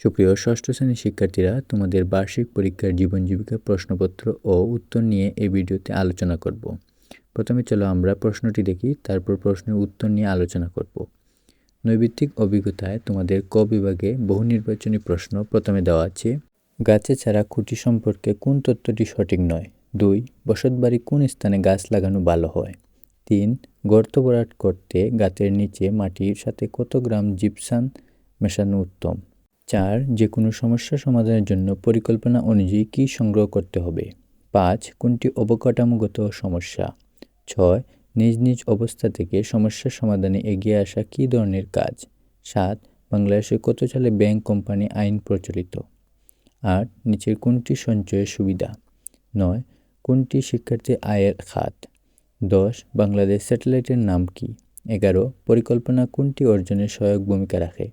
সুপ্রিয় ষষ্ঠ শ্রেণির শিক্ষার্থীরা, তোমাদের বার্ষিক পরীক্ষার জীবন জীবিকা প্রশ্নপত্র ও উত্তর নিয়ে এই ভিডিওতে আলোচনা করব। প্রথমে চলো আমরা প্রশ্নটি দেখি, তারপর প্রশ্নের উত্তর নিয়ে আলোচনা করব। নৈবিত্তিক অভিজ্ঞতায় তোমাদের ক বিভাগে বহু নির্বাচনী প্রশ্ন প্রথমে দেওয়া আছে। গাছে ছাড়া খুঁটি সম্পর্কে কোন তথ্যটি সঠিক নয়? দুই বসতবাড়ি কোন স্থানে গাছ লাগানো ভালো হয়? তিন, গর্ত ভরাট করতে গাছের নিচে মাটির সাথে কত গ্রাম জিপসান মেশানো উত্তম? চার যে কোনো সমস্যা সমাধানের জন্য পরিকল্পনা অনুযায়ী কী সংগ্রহ করতে হবে? পাঁচ, কোনটি অবকাঠামোগত সমস্যা? ছয়, নিজ নিজ অবস্থা থেকে সমস্যা সমাধানে এগিয়ে আসা কী ধরনের কাজ? সাত, বাংলাদেশে কত সালে ব্যাংক কোম্পানি আইন প্রচলিত? আট, নিচের কোনটি সঞ্চয়ের সুবিধা? নয়, কোনটি শিক্ষার্থীর আয়ের খাত? দশ, বাংলাদেশ স্যাটেলাইটের নাম কি? এগারো, পরিকল্পনা কোনটি অর্জনের সহায়ক ভূমিকা রাখে?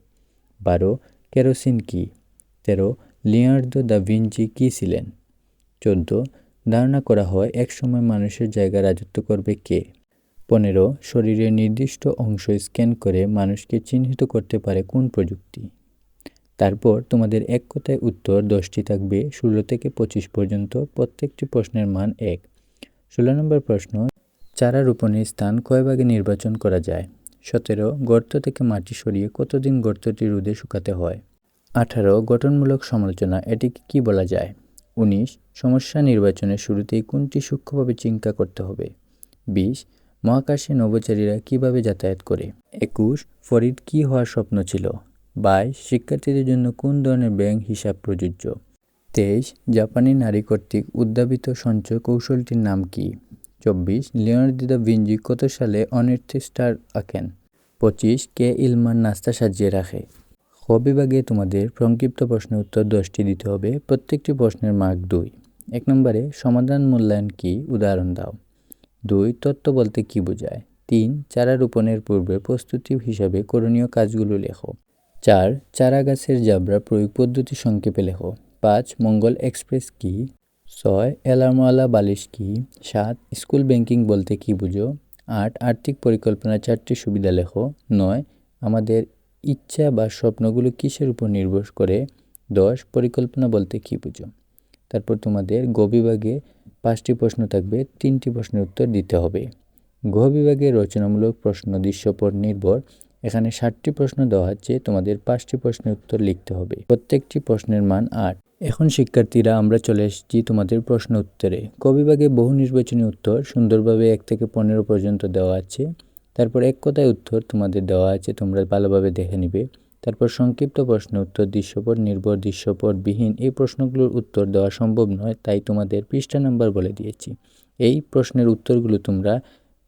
বারো কেরোসিন কি? তেরো লিয়ার্দো দা ভিঞ্চি কী ছিলেন? চোদ্দ, ধারণা করা হয় একসময় মানুষের জায়গা রাজত্ব করবে কে? পনেরো শরীরের নির্দিষ্ট অংশ স্ক্যান করে মানুষকে চিহ্নিত করতে পারে কোন প্রযুক্তি? তারপর তোমাদের এক কথায় উত্তর দশটি থাকবে। ষোলো থেকে পঁচিশ পর্যন্ত প্রত্যেকটি প্রশ্নের মান এক। ষোলো নম্বর প্রশ্ন চারা রোপণের স্থান কয় ভাগে নির্বাচন করা যায়? সতেরো, গর্ত থেকে মাটি সরিয়ে কতদিন গর্তটি রোদে শুকাতে হয়? আঠারো, গঠনমূলক সমালোচনা, এটিকে কি বলা যায়? উনিশ, সমস্যা নির্বাচনের শুরুতেই কোনটি সূক্ষ্মভাবে চিন্তা করতে হবে? বিশ, মহাকাশে নভোচারীরা কীভাবে যাতায়াত করে? একুশ, ফরিদ কী হওয়ার স্বপ্ন ছিল? বাইশ, শিক্ষার্থীদের জন্য কোন ধরনের ব্যাংক হিসাব প্রযোজ্য? তেইশ, জাপানি নারী কর্তৃক উদ্ভাবিত সঞ্চয় কৌশলটির নাম কি? চব্বিশ, লিওনার্দো দা ভিঞ্জি কত সালে অনির্থ স্টার আঁকেন? পঁচিশ, কে ইলমার নাস্তা সাজিয়ে রাখে? খ বিভাগে তোমাদের সংক্ষিপ্ত প্রশ্নের উত্তর দশটি দিতে হবে, প্রত্যেকটি প্রশ্নের মার্ক দুই। এক নম্বরে, সমাধান মূল্যায়ন কি? উদাহরণ দাও। দুই, তত্ত্ব বলতে কি বোঝায়? তিন, চারা রোপণের পূর্বে প্রস্তুতি হিসাবে করণীয় কাজগুলো লেখো। চার, চারা গাছের জাবরা প্রয়োগ পদ্ধতি সংক্ষেপে লেখো। পাঁচ, মঙ্গল এক্সপ্রেস কি? ছয় অ্যালার্মওয়ালা বালিশ কি? সাত, স্কুল ব্যাংকিং বলতে কি বুঝো? আট, আর্থিক পরিকল্পনার চারটি সুবিধা লেখো। নয়, আমাদের ইচ্ছা বা স্বপ্নগুলো কিসের উপর নির্ভর করে? দশ, পরিকল্পনা বলতে কী বুঝো? তারপর তোমাদের গ বিভাগে পাঁচটি প্রশ্ন থাকবে, তিনটি প্রশ্নের উত্তর দিতে হবে। গ বিভাগে রচনামূলক প্রশ্ন দৃশ্যপর নির্ভর, এখানে ষাটটি প্রশ্ন দেওয়া হচ্ছে তোমাদের পাঁচটি প্রশ্নের উত্তর লিখতে হবে। প্রত্যেকটি প্রশ্নের মান আট। এখন শিক্ষার্থীরা, আমরা চলে এসেছি তোমাদের প্রশ্ন উত্তরে। কবিভাগে বহু নির্বাচনী উত্তর সুন্দরভাবে এক থেকে পনেরো পর্যন্ত দেওয়া আছে। তারপর এক কথায় উত্তর তোমাদের দেওয়া আছে, তোমরা ভালোভাবে দেখে নিবে। তারপর সংক্ষিপ্ত প্রশ্ন উত্তর, দৃশ্যপট, নির্ভর, দৃশ্যপট, বিহীন, এই প্রশ্নগুলোর উত্তর দেওয়া সম্ভব নয়, তাই তোমাদের পৃষ্ঠা নাম্বার বলে দিয়েছি। এই প্রশ্নের উত্তরগুলো তোমরা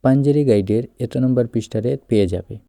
পাঞ্জেরি গাইডের এত নম্বর পৃষ্ঠারে পেয়ে যাবে।